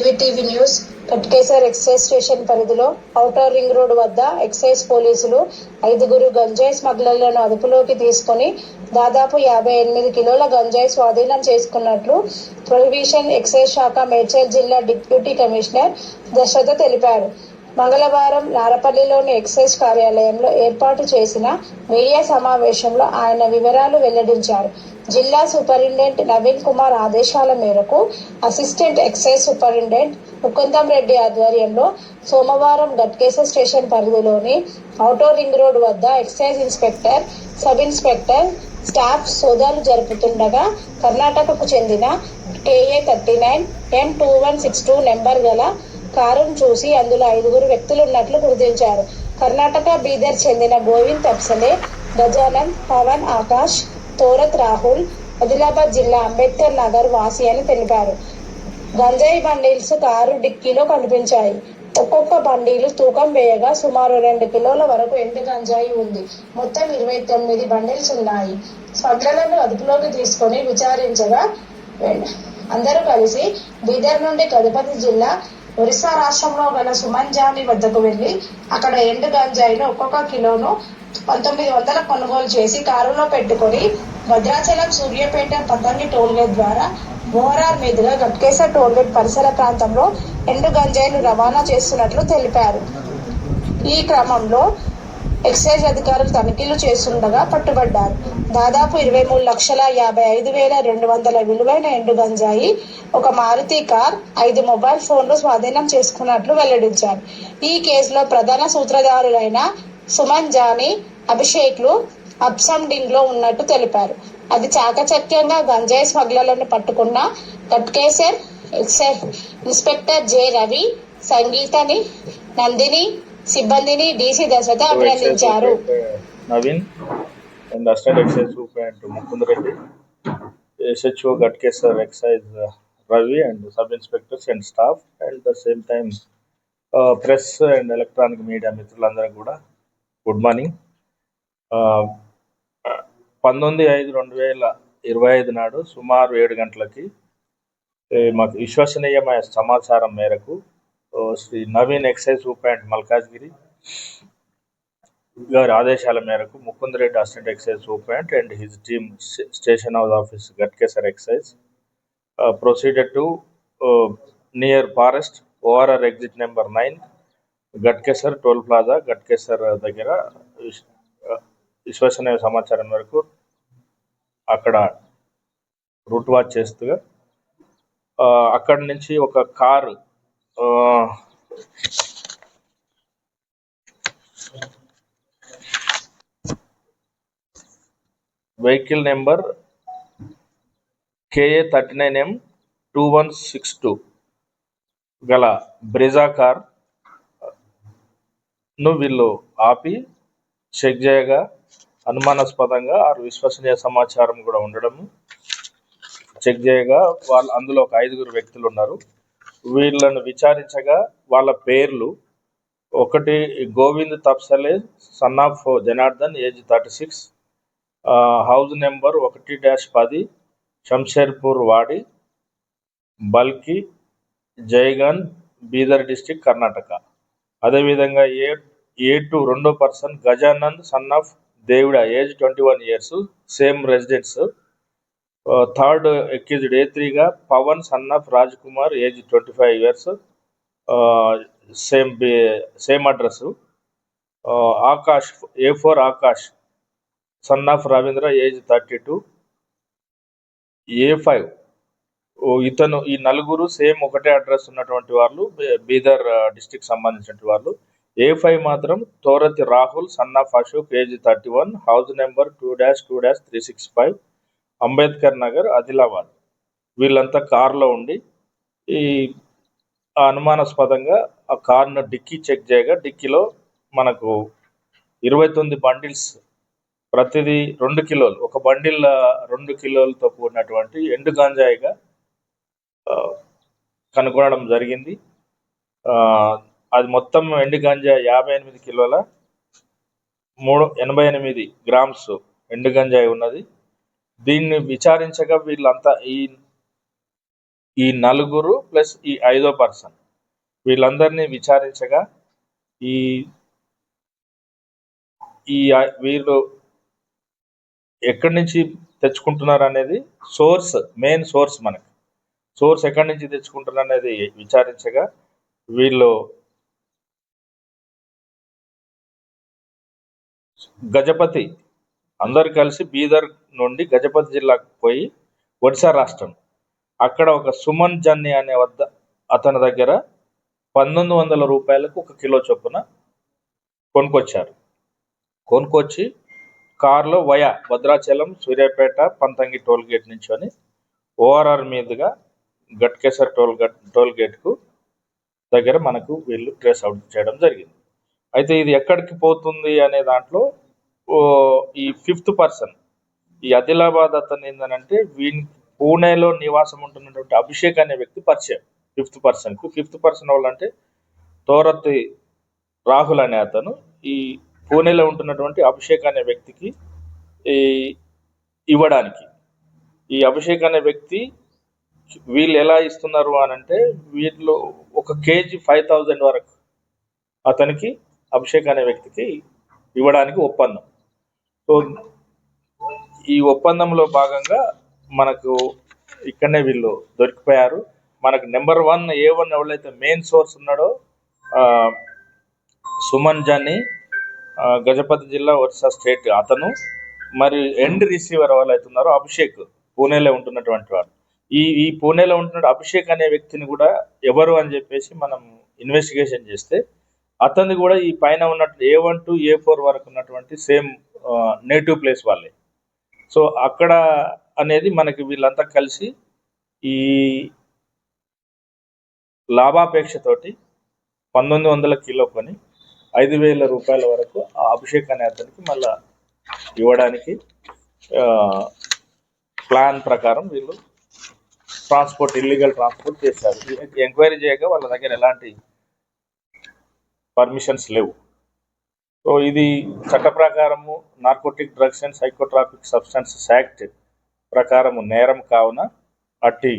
BBTV news Ghatkesar excise station పరిధిలో outer ring road వద్ద excise పోలీసులు ఐదుగురు గంజాయి స్మగ్లర్లను అదుపులోకి తీసుకొని దాదాపు యాభై ఎనిమిది కిలోల గంజాయి స్వాధీనం చేసుకున్నట్లు ప్రొహిబిషన్ ఎక్సైజ్ శాఖ మేడ్చల్ జిల్లా డిప్యూటీ కమిషనర్ దశరథ తెలిపారు. మంగళవారం నారపల్లిలోని ఎక్సైజ్ కార్యాలయంలో ఏర్పాటు చేసిన మీడియా సమావేశంలో ఆయన వివరాలు వెల్లడించారు. జిల్లా సూపరింటెండెంట్ నవీన్ కుమార్ ఆదేశాల మేరకు assistant excise superintendent Mukundam Reddy ఆధ్వర్యంలో సోమవారం గట్కేస స్టేషన్ పరిధిలోని ఆటో రింగ్ రోడ్ వద్ద excise inspector sub inspector staff సోదాలు జరుపుతుండగా కర్ణాటకకు చెందిన KA thirty nine M two one six two number గల కారును చూసి అందులో ఐదుగురు వ్యక్తులు ఉన్నట్లు గుర్తించారు. కర్ణాటక బీదర్ చెందిన గోవింద్ తప్సలే గజానంద్ పవన్ ఆకాష్ తోరత్ రాహుల్ ఆదిలాబాద్ జిల్లా అంబేద్కర్ నగర్ వాసి అని తెలిపారు. గంజాయి బండిల్స్ కారు డిక్కీలో కనిపించాయి. ఒక్కొక్క బండీలు తూకం వేయగా సుమారు రెండు కిలోల వరకు ఎండు గంజాయి ఉంది. మొత్తం ఇరవై తొమ్మిది బండిల్స్ ఉన్నాయి. స్మగ్లర్లను అదుపులోకి తీసుకొని విచారించగా అందరూ కలిసి బీదర్ నుండి గజపతి జిల్లా ఒరిస్సా రాష్ట్రంలో గల సుమన్ జాని వద్దకు వెళ్ళి అక్కడ ఎండు గంజాయిను ఒక్కొక్క కిలోను పంతొమ్మిది వందల కొనుగోలు చేసి కారులో పెట్టుకొని భద్రాచలం సూర్యాపేట పతంగి టోల్గేట్ ద్వారా మోహరార్ మీదుగా గట్కేసర్ టోల్గేట్ పరిసర ప్రాంతంలో ఎండు గంజాయిను రవాణా చేస్తున్నట్లు తెలిపారు. ఈ క్రమంలో ఎక్సైజ్ అధికారులు తనిఖీలు చేస్తుండగా పట్టుబడ్డారు. దాదాపు ఇరవై మూడు లక్షల యాభై ఐదు వేల రెండు వందల విలువైన ఎండు గంజాయి ఒక మారుతి కార్ ఐదు మొబైల్ ఫోన్లు స్వాధీనం చేసుకున్నట్లు వెల్లడించారు. ఈ కేసులో ప్రధాన సూత్రధారులైన సుమన్ జానీ అభిషేక్లు అప్సండింగ్లో ఉన్నట్టు తెలిపారు. అది చాకచక్యంగా గంజాయి స్మగ్లర్లను పట్టుకున్న ఎక్సైజ్ ఇన్స్పెక్టర్ జె రవి సంగీతని నందిని సిబ్బందిని డీసీ దశరథ అభినందించారు. Naveen and assistant excise superintendent Mukund Reddy SHO Ghatkesar excise Ravi and sub inspectors and staff and the same time press and electronic media మిత్రులందరికీ కూడా గుడ్ మార్నింగ్. పంతొమ్మిది ఐదు రెండు వేల ఇరవై ఐదు నాడు సుమారు ఏడు గంటలకి మాకు విశ్వసనీయమైన సమాచారం మేరకు ఓ, శ్రీ నవీన్ ఎక్సైజ్ సూపరింట్ మల్కాజ్గిరి గారి ఆదేశాల మేరకు Mukunda Reddy assistant excise superintendent and his team station house office Ghatkesar excise proceeded to near forest ORR exit number nine Ghatkesar toll plaza Ghatkesar దగ్గర విశ్వసనీయ సమాచారం వరకు అక్కడ రూట్ వాచ్ చేస్తుగా అక్కడి నుంచి ఒక car vehicle number KA thirty nine M two one six two గల Brezza కార్ను వీళ్ళు ఆపి చెక్ చేయగా అనుమానాస్పదంగా ఆరు విశ్వసనీయ సమాచారం కూడా ఉండడము. చెక్ చేయగా వాళ్ళు అందులో ఒక ఐదుగురు వ్యక్తులు ఉన్నారు. వీళ్ళను విచారించగా వాళ్ళ పేర్లు ఒకటి Govind Tapsale son of Janardhan age thirty six house number ఒకటి డాష్ పది శంషేర్పూర్ వాడి బల్కి జైగన్ బీదర్ డిస్టిక్ కర్ణాటక. అదేవిధంగా ఏ ఏ టు రెండో person Gajanand son of Devuda age twenty one years same residence third accused A త్రీగా Pavan son of Raj Kumar age twenty five years. Same same address. Akash A four Akash son of Ravindra age thirty two. A five ఇతను ఈ నలుగురు same ఒకటే address ఉన్నటువంటి వాళ్ళు Bidar district సంబంధించిన వాళ్ళు. A five మాత్రం Thorati Rahul son of Ashok age thirty one house number two dash two dash three six five Ambedkar Nagar Adilabad. వీళ్ళంతా కారులో ఉండి ఈ అనుమానాస్పదంగా ఆ కార్ను డిక్కీ చెక్ చేయగా డిక్కీలో మనకు ఇరవై తొమ్మిది బండిల్స్ ప్రతిదీ రెండు కిలోలు ఒక బండిల్ రెండు కిలోలతో కూడినటువంటి ఎండు గాంజాయిగా కనుగొనడం జరిగింది. అది మొత్తం ఎండు గంజా యాభై ఎనిమిది కిలోల మూడు ఎనభై ఎనిమిది గ్రామ్స్ ఎండు గంజాయి ఉన్నది. దీన్ని విచారించగా వీళ్ళంతా ఈ ఈ నలుగురు ప్లస్ ఈ ఐదో పర్సన్ వీళ్ళందరినీ విచారించగా ఈ ఈ వీళ్ళు ఎక్కడి నుంచి తెచ్చుకుంటున్నారు అనేది సోర్స్ మెయిన్ సోర్స్ మనకి. సోర్స్ ఎక్కడి నుంచి తెచ్చుకుంటున్నారు అనేది విచారించగా వీళ్ళు గజపతి. అందరు కలిసి బీదర్ నుండి గజపతి జిల్లాకు పోయి ఒడిశా రాష్ట్రం. అక్కడ ఒక సుమన్ జన్ని అనే వద్ద అతని దగ్గర పంతొమ్మిది వందల రూపాయలకు ఒక కిలో చొప్పున కొనుక్కొచ్చారు. కొనుక్కొచ్చి కారులో via Bhadrachalam Suryapet Panthangi toll gate నుంచి ఓఆర్ఆర్ మీదుగా గట్కేసర్ టోల్ గట్ టోల్ గేట్కు దగ్గర మనకు వీళ్ళు ట్రేస్ అవుట్ చేయడం జరిగింది. అయితే ఇది ఎక్కడికి పోతుంది అనే దాంట్లో ఓ, ఈ ఫిఫ్త్ పర్సన్ ఈ ఆదిలాబాద్ అతను ఏంటంటే వీని పూణేలో నివాసం ఉంటున్నటువంటి అభిషేక్ అనే వ్యక్తి పరిచయం ఫిఫ్త్ పర్సన్కు. ఫిఫ్త్ పర్సన్ వాళ్ళంటే తోరతి రాహుల్ అనే అతను. ఈ పూణేలో ఉంటున్నటువంటి అభిషేక్ అనే వ్యక్తికి ఈ ఇవ్వడానికి. ఈ అభిషేక్ అనే వ్యక్తి వీళ్ళు ఎలా ఇస్తున్నారు అని అంటే వీటిలో ఒక కేజీ ఫైవ్ థౌజండ్ వరకు అతనికి అభిషేక్ అనే వ్యక్తికి ఇవ్వడానికి ఒప్పందం. సో ఈ ఒప్పందంలో భాగంగా మనకు ఇక్కడనే వీళ్ళు దొరికిపోయారు. మనకు నెంబర్ వన్ ఏ వన్ ఎవరైతే మెయిన్ సోర్స్ ఉన్నాడో ఆ, సుమన్ జాని గజపతి జిల్లా ఒరిస్సా స్టేట్ అతను మరి ఎండ్ రిసీవర్ ఎవరైతే ఉన్నారో అభిషేక్ పూణేలో ఉంటున్నటువంటి వాడు. ఈ ఈ పూణేలో ఉంటున్న అభిషేక్ అనే వ్యక్తిని కూడా ఎవరు అని చెప్పేసి మనం ఇన్వెస్టిగేషన్ చేస్తే అతన్ని కూడా ఈ పైన ఉన్నట్టు A one to A four వరకు ఉన్నటువంటి సేమ్ నేటివ్ ప్లేస్ వాళ్ళే. సో అక్కడ అనేది మనకి వీళ్ళంతా కలిసి ఈ లాభాపేక్షతోటి పంతొమ్మిది వందల కిలో కొని ఐదు వేల రూపాయల వరకు ఆ అభిషేక్ అనే అతనికి మళ్ళా ఇవ్వడానికి ప్లాన్ ప్రకారం వీళ్ళు ట్రాన్స్పోర్ట్ ఇల్లీగల్ ట్రాన్స్పోర్ట్ చేశారు. ఎంక్వైరీ చేయగా వాళ్ళ దగ్గర ఎలాంటి పర్మిషన్స్ లేవు. సో ఇది చట్ట ప్రకారము narcotic drugs and psychotropic substances act ప్రకారము నేరం కావున అట్టి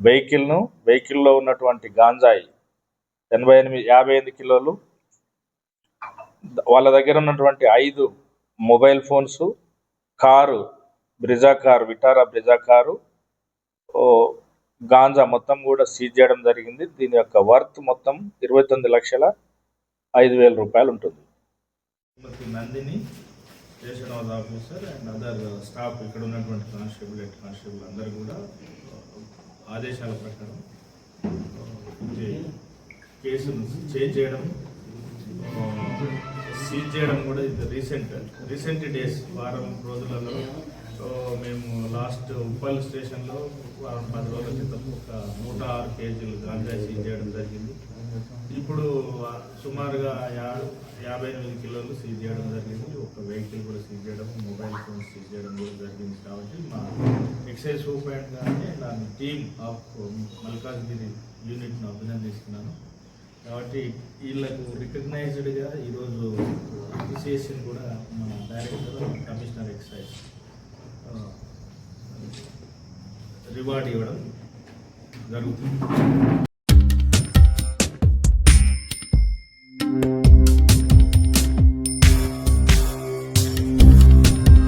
వెహికల్ను వెహికల్లో ఉన్నటువంటి గాంజాయి ఎనభై ఎనిమిది యాభై ఎనిమిది కిలోలు వాళ్ళ దగ్గర ఉన్నటువంటి ఐదు mobile phones car Brezza car Vitara Brezza car ఓ గాంజా మొత్తం కూడా సీజ్ చేయడం జరిగింది. దీని యొక్క వర్త్ మొత్తం ఇరవై తొమ్మిది లక్షల ఐదు వేల రూపాయలు ఉంటుంది. Nandini station house officer and other staff ఇక్కడ ఉన్నటువంటి కానిస్టేబుల్ హెడ్ కానిస్టేబుల్ అందరూ కూడా ఆదేశాల ప్రకారం కేసును చేంజ్ చేయడం సీజ్ చేయడం కూడా ఇది రీసెంట్ రీసెంట్ డేస్ వారం రోజులలో సో మేము లాస్ట్ ఉప్పల్ స్టేషన్లో వారం పది రోజుల క్రితం ఒక నూట ఆరు కేజీలు గాంజా సీజ్ చేయడం జరిగింది. ఇప్పుడు సుమారుగా యా యాభై ఎనిమిది కిలోలు సీజ్ చేయడం జరిగింది. ఒక వెహికల్ కూడా సీజ్ చేయడం మొబైల్ ఫోన్ సీజ్ చేయడం కూడా జరిగింది కాబట్టి మా ఎక్సైజ్ సూపరింట్ కానీ నా టీమ్ ఆఫ్ మల్కాజ్గిరి యూనిట్ను అభినందిస్తున్నాను. కాబట్టి వీళ్ళకు రికగ్నైజ్డ్గా ఈరోజు అప్రిసియేషన్ కూడా మన డైరెక్టర్ కమిషనర్ ఎక్సైజ్ రివార్డ్ ఇవ్వడం జరుగుతుంది.